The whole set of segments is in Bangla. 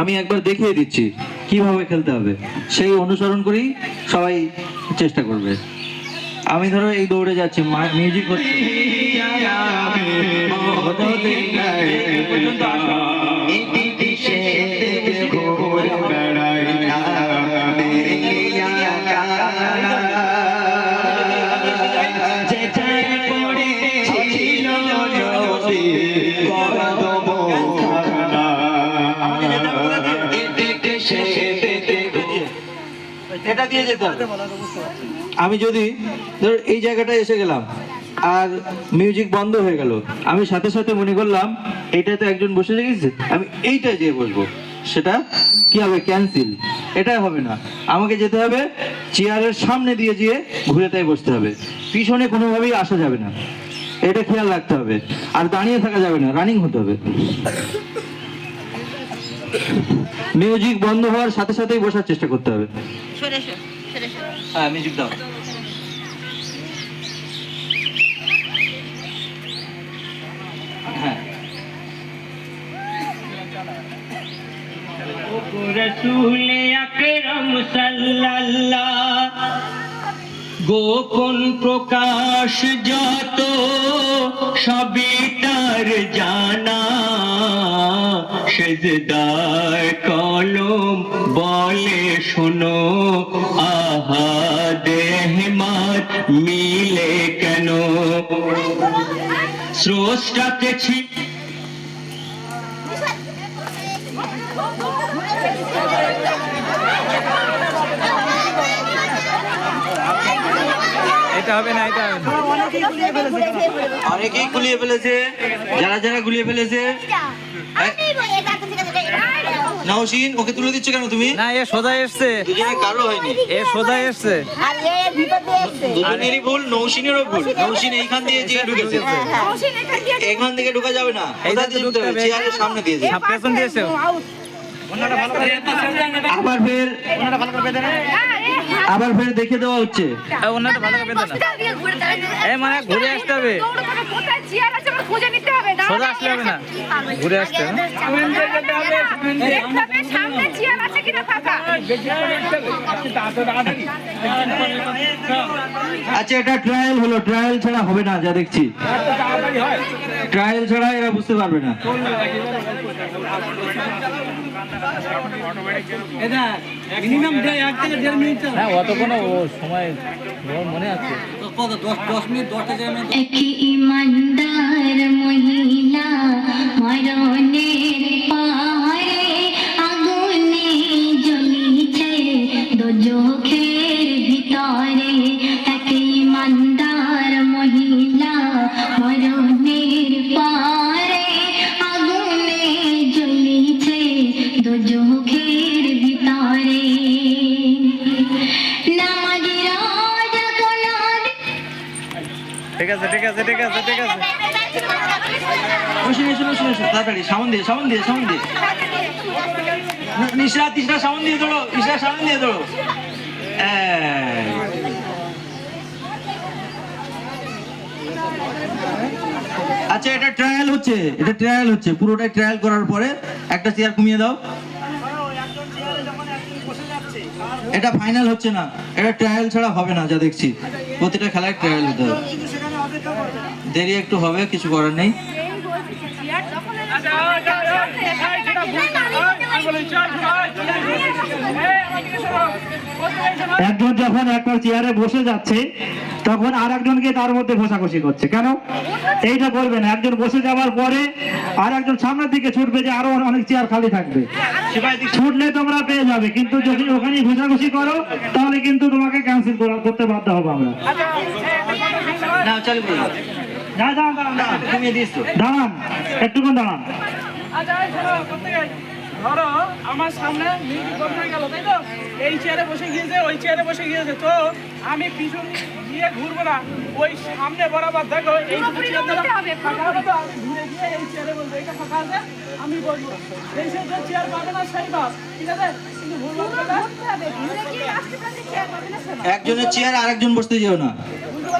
আমি একবার দেখিয়ে দিচ্ছি কীভাবে খেলতে হবে। সেই অনুসরণ করেই সবাই চেষ্টা করবে। আমি ধরো এই দৌড়ে যাচ্ছি মিউজিক হচ্ছে দিয়ে আমি যদি, ধর এই জায়গাটায় এসে গেলাম, আর মিউজিক বন্ধ হয়ে গেল, আমি সাথে সাথে মনে করলাম এইটাতে একজন বসে গেছে আমি এইটায় যেয়ে বসবো। সেটা কি হবে? ক্যান্সেল এটা হবে না। আমাকে যেতে হবে, চেয়ারের সামনে দিয়ে গিয়ে ঘুরে তাই বসতে হবে। পিছনে কোনোভাবেই আসা যাবে না। এটা খেয়াল রাখতে হবে। আর দাঁড়িয়ে থাকা যাবে না রানিং হতে হবে। মিউজিক বন্ধ হওয়ার সাথে সাথেই বসার চেষ্টা করতে হবে। হ্যাঁ মিউজিক দাও। রসুল আকরম সাল্লাল্লাহ। গোপন প্রকাশ যত সবই তার জানা সেজদার কলম বলে শোনো আহা দেহমার মিলে কেন স্রষ্টাকে ছি এটা হবে না এটা হবে। অনেকেই গুলিয়ে ফেলেছে যারা যারা গুলিয়ে ফেলেছে। নওশিন ওকে তুলে দিচ্ছ কেন তুমি? না এ সোজা এসছে। দুজনে কারও হয়নি। এ সোজা এসছে। আর এ বিপদে এসছে। দুজনেরই ভুল নৌসিনেরও ভুল। নৌসিন এইখান দিয়ে যে ঢুকেছে। হ্যাঁ হ্যাঁ। এখান থেকে ঢোকা যাবে না। এই দিয়ে ঢুকতে ঢুকতে হবে? হবে। চেয়ারের সামনে দিয়ে পেছন দিয়েছে আবার ফের আবার ফের দেখে দেওয়া হচ্ছে। ওনাটা ভালো করে এ মানে ঘুরে আসতে হবে। খুঁজে নিতে হবে সোজা আসলে হবে না। ঘুরে আসতে হবে সামনে চেয়ার আছে কিনা ফাঁকা আচ্ছা এটা ট্রায়াল হলো। ট্রায়াল ছাড়া হবে না যা দেখছি। ট্রায়াল ছাড়া এরা বুঝতে পারবে না। হ্যাঁ অত কোনো সময় মনে আছে। এক ইমানদার মহিলা মরণের আচ্ছা এটা ট্রায়াল হচ্ছে, এটা ট্রায়াল হচ্ছে, পুরোটাই ট্রায়াল করার পরে একটা চেয়ার কমিয়ে দাও। এটা ফাইনাল হচ্ছে না, এটা ট্রায়াল ছাড়া হবে না, যা দেখছি। প্রতিটা খেলায় ট্রায়াল হতে হবে। দেরি একটু হবে, কিছু করার নেই। একজন যখন একটা চেয়ারে বসে যাচ্ছে, তখন আর একজনকে তার মধ্যে ঘষাঘষি করছে। কেন? এইটা করবে না একজন বসে যাওয়ার পরে আর একজন সামনের দিকে ছুটবে যে আরও অনেক চেয়ার খালি থাকবে। ছুটলে তোমরা পেয়ে যাবে, কিন্তু যদি ওখানে ঘষাঘষি করো, তাহলে কিন্তু তোমাকে ক্যান্সেল করতে বাধ্য হব আমরা। না চালু করো দাঁড়ান দাঁড়ান দাঁড়ান কমিয়ে দিস তো। দাঁড়ান একটুক্ষণ দাঁড়ান। আচ্ছা ধরো আমার সামনে মিউজিক বন্ধ গেল তাই তো? এই চেয়ারে বসে গিয়েছে ওই চেয়ারে বসে গিয়েছে। তো আমি পিছন গিয়ে ঘুরবো না ওই সামনে বরাবর দেখো এই ঘুরে গিয়ে এই চেয়ারে বলব এটা ফাঁকা আছে? আমি বলব এই সে চেয়ার পাবে না সেই বাস ঠিক আছে? একজনের চেয়ার আরেকজন বসতে যেও না।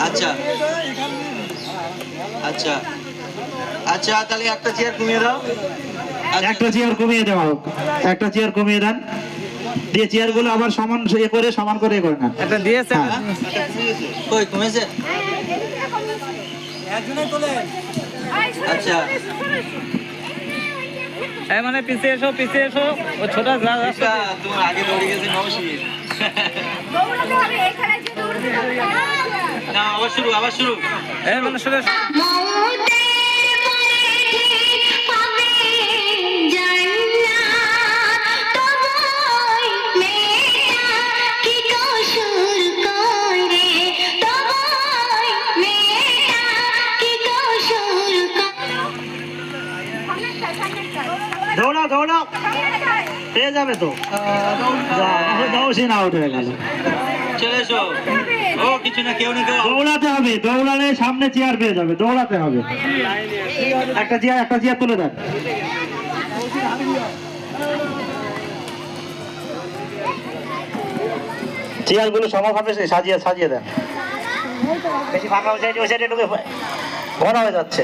আচ্ছা। আচ্ছা। আচ্ছা তাহলে একটা চেয়ার কমিয়ে দাও। আচ্ছা, একটা চেয়ার কমিয়ে দেওয়া হোক একটা চেয়ার কমিয়ে দেন। দিয়ে চেয়ারগুলো আবার সমান ইয়ে করে সমান করে ইয়ে করে নেন। একটা দিয়েছে? হ্যাঁ। কই কমেছে? আচ্ছা। এই মানে পিছিয়ে এসো পিছিয়ে এসো। ও ছোট আগে দৌড়ে গেছে নবশীর আবার শুরু আবার শুরু। হ্যাঁ মানে শুনে দৌড়াও দৌড়াও পেয়ে যাবে তো। নৌসিন আউট হয়ে গেল। চলে এসো। ও কিছু না কেউ না কেউ। দৌড়াতে হবে দৌড়ালে সামনে চেয়ার পেয়ে যাবে দৌড়াতে হবে। একটা চেয়ার একটা চেয়ার তুলে দেন। চেয়ারগুলো সমভাবে সাজিয়ে সাজিয়ে দেন। বেশি ফাঁকা হয়ে ওই সাইডে ঢুকে ঘন হয়ে যাচ্ছে।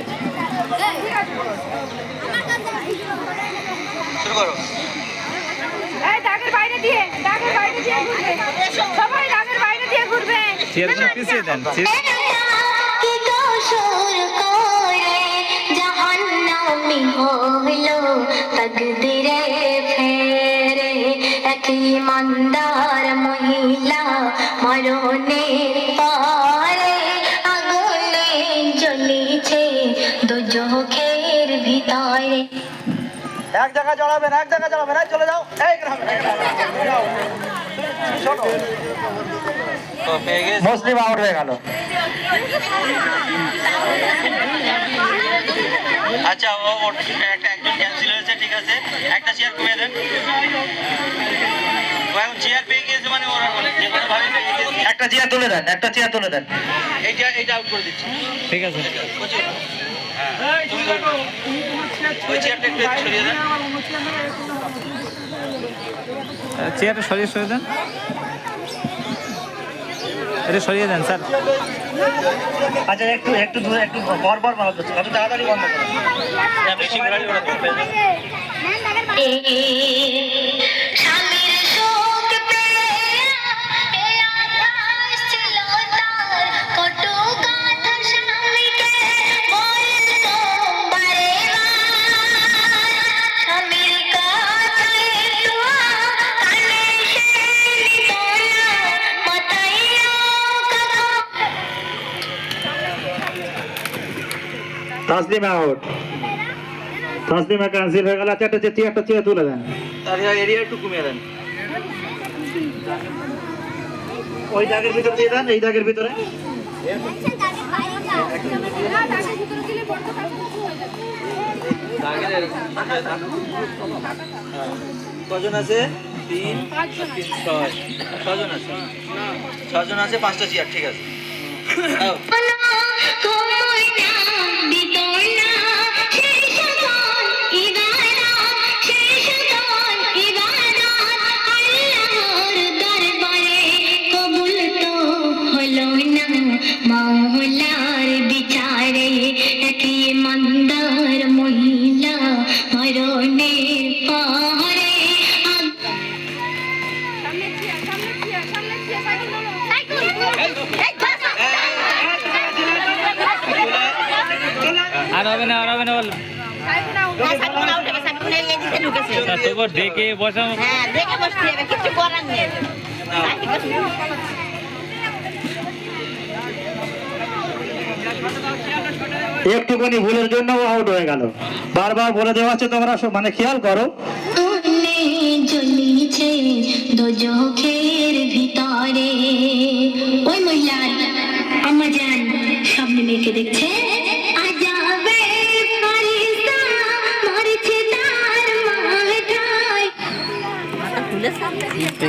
শুরু করো। এই দাগের বাইরে দিয়ে দাগের বাইরে দিয়ে ঘুরবে। সবাই দাগের বাইরে দিয়ে ঘুরবে। চেয়ারগুলো পিছিয়ে দেন কি কসুর করে জাহান্নামি হইল তকদিরে এক জায়গায় জড়াবেন এক জায়গায় জড়াবেন। এই চলে যাও। এই গ্রামে, মুসলিম আউট হয়ে গেল। আচ্ছা ও একটা একজন ক্যান্সেল হয়েছে ঠিক আছে। একটা চেয়ার কমিয়ে দেন। চেয়ার পেয়ে গিয়েছে মানে ওরা একটা চেয়ার তুলে দেন একটা চেয়ার তুলে দেন। এইটা এইটা আউট করে দিচ্ছি। ঠিক আছে? চেয়ারটা সরিয়ে সরিয়ে সরিয়ে দেন। এটা সরিয়ে দেন স্যার। আচ্ছা একটু একটু দূরে একটু বর বর বন্ধ করছে কত তাড়াতাড়ি বন্ধ করো। তাসলিম আউট তাসলিমা ক্যান্সেল হয়ে গেল। আচ্ছা একটা চেয়ার একটা চেয়ার তুলে দেন। এরিয়া একটু কমিয়ে দেন। ওই দাগের ভিতরে দিয়ে দেন, এই দাগের ভিতরে। হয়ে। কজন আছে? তিন, ছয়। ছজন আছে। ছজন আছে, পাঁচটা চেয়ার ঠিক আছে। দাও। হয়ে তবু ডেকে বসাও। হ্যাঁ দেখে বসতে হবে কিছু করার নেই একটুখানি ভুলের জন্য আউট হয়ে গেল। বারবার বলে দেওয়া হচ্ছে তোমরা সব মানে খেয়াল করো। আগুনে জ্বলিছে দোজখের ভিতরে। ওই মহিলার আম্মা জান সামনে মেয়েকে দেখছে।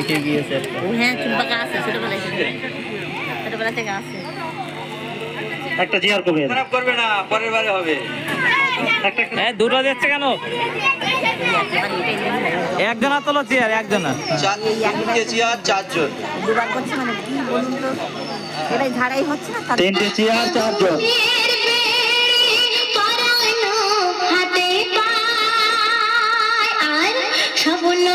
সামনে গিয়েছে। হ্যাঁ চুল পাকা আছে ছোটবেলায় থেকে ছোটবেলা থেকে আছে। একটা চেয়ার কমিয়ে খারাপ করবে না পরের বারে হবে। একটা হ্যাঁ দুটো কেন? একজনা তোলো চেয়ার একজনা। চেয়ার চারজন। দুবার করছে মানে কি বলুন তো? এটাই ঝাড়াই হচ্ছে না? তিনটে চেয়ার চারজন। স্বপ্ন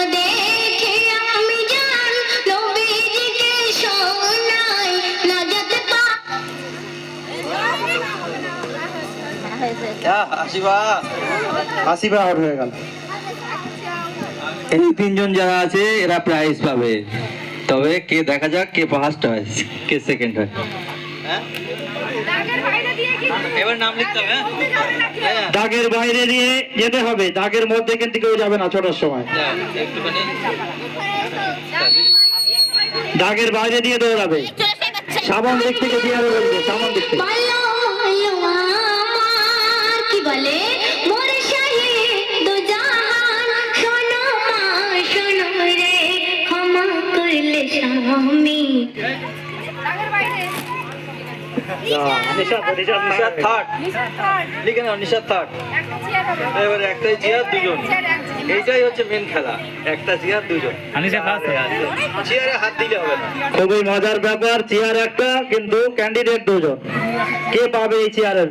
আসিবা আসিবা আউট হয়ে গেল। এই তিনজন যারা আছে এরা প্রাইজ পাবে। তবে কে দেখা যাক কে ফার্স্ট হয় কে সেকেন্ড হয়। দাগের বাইরে দিয়ে এবার নাম লিখতে হবে হ্যাঁ। দাগের বাইরে দিয়ে যেতে হবে দাগের মধ্যে কিন্তু কেউ যাবে না ছোটার সময়। দাগের বাইরে দিয়ে দৌড়াবে। সাবান দিক থেকে দিয়ে বলবে সাবান দিক থেকে। বলে মোর শাহে শোনো মা শোনো রে ক্ষমা করলে স্বামী। চেয়ার একটাই চেয়ার দুজন। এইটাই হচ্ছে মেন খেলা। একটা চেয়ার দুজন। আনিসা ফার্স্ট চেয়ারে হাত দিলে হবে না। খুবই মজার ব্যাপার চেয়ার একটা কিন্তু ক্যান্ডিডেট দুজন। কে পাবে এই চেয়ারের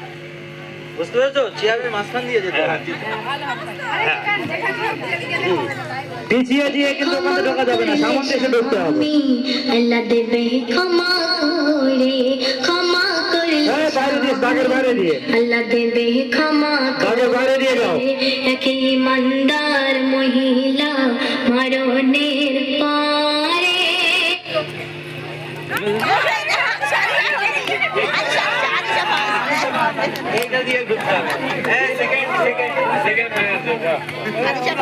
বুঝতে পেরেছ? চেয়ারের মাঝখান দিয়ে যেতে পিছিয়ে দিয়ে কিন্তু ওখানে ঢোকা যাবে না সামন দেশে ঢুকতে হবে। আল্লাহ দেবে ক্ষমা করে ক্ষমা করলে হ্যাঁ বাইরে দিয়ে দাগের বাইরে দিয়ে। আল্লাহ দেবে ক্ষমা দাগের বাইরে দিয়ে যাও। এক ইমানদার মহিলা মরণের পরে। এইটা দিয়ে ঘুরতে হবে। হ্যাঁ সেকেন্ড সেকেন্ড সেকেন্ড আচ্ছা